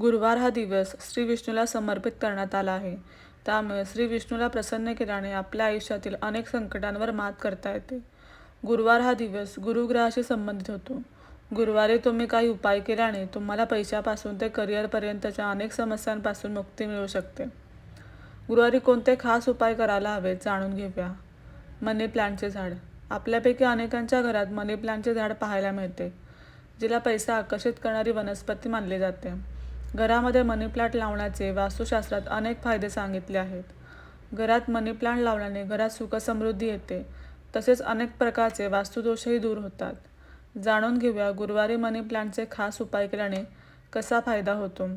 गुरुवार हा दिवस श्री विष्णूला समर्पित करण्यात आला आहे. त्यामुळे श्री विष्णूला प्रसन्न केल्याने आपल्या आयुष्यातील अनेक संकटांवर मात करता येते. गुरुवार हा दिवस गुरुग्रहाशी संबंधित होतो. गुरुवारी तुम्ही काही उपाय केल्याने तुम्हाला पैशापासून ते करिअरपर्यंतच्या अनेक समस्यांपासून मुक्ती मिळू शकते. गुरुवारी कोणते खास उपाय करायला हवेत जाणून घेऊया. मनी प्लांटचे झाड. आपल्यापैकी अनेकांच्या घरात मनी प्लांटचे झाड पाहायला मिळते जिला पैसा आकर्षित करणारी वनस्पती मानली जाते. घरामध्ये मनी प्लांट लावण्याचे वास्तुशास्त्रात अनेक फायदे सांगितले आहेत. घरात मनी प्लांट लावल्याने घरात सुखसमृद्धी येते. तसेच अनेक प्रकारचे वास्तुदोषही दूर होतात. जाणून घेऊया गुरुवारी मनी प्लांटचे खास उपाय केल्याने कसा फायदा होतो.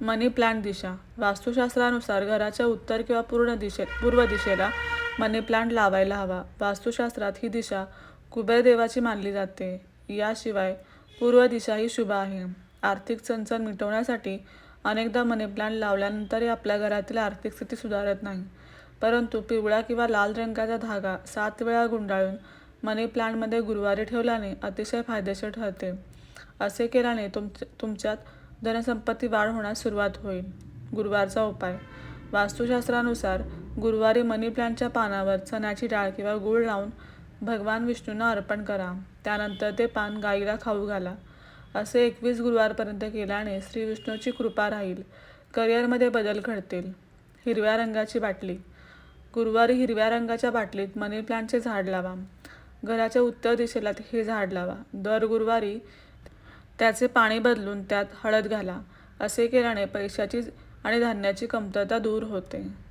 मनी प्लांट दिशा. वास्तुशास्त्रानुसार घराच्या उत्तर किंवा पूर्ण दिशे पूर्व दिशेला मनी प्लांट लावायला हवा. वास्तुशास्त्रात ही दिशा कुबेर देवाची मानली जाते. याशिवाय पूर्व दिशा ही शुभ आहे. आर्थिक चणचण मिटवण्यासाठी अनेकदा मनी प्लांट लावल्यानंतरही आपल्या घरातील आर्थिक स्थिती सुधारत नाही. परंतु पिवळा किंवा लाल रंगाचा धागा सात वेळा गुंडाळून मनी प्लांटमध्ये गुरुवारी ठेवल्याने अतिशय फायदेशीर ठरते. असे केल्याने तुम तुमच्यात धनसंपत्ती वाढ होण्यास सुरुवात होईल. गुरुवारचा उपाय. वास्तुशास्त्रानुसार गुरुवारी मनी प्लांटच्या पानावर चण्याची डाळ किंवा गूळ लावून भगवान विष्णूंना अर्पण करा. त्यानंतर ते पान गाईला खाऊ घाला. असे एकवीस गुरुवारपर्यंत केल्याने श्री विष्णूची कृपा राहील. करिअरमध्ये बदल घडतील. हिरव्या रंगाची बाटली. गुरुवारी हिरव्या रंगाच्या बाटलीत मनी प्लांटचे झाड लावा. घराच्या उत्तर दिशेला हे झाड लावा. दर गुरुवारी त्याचे पाणी बदलून त्यात हळद घाला. असे केल्याने पैशाची आणि धान्याची कमतरता दूर होते.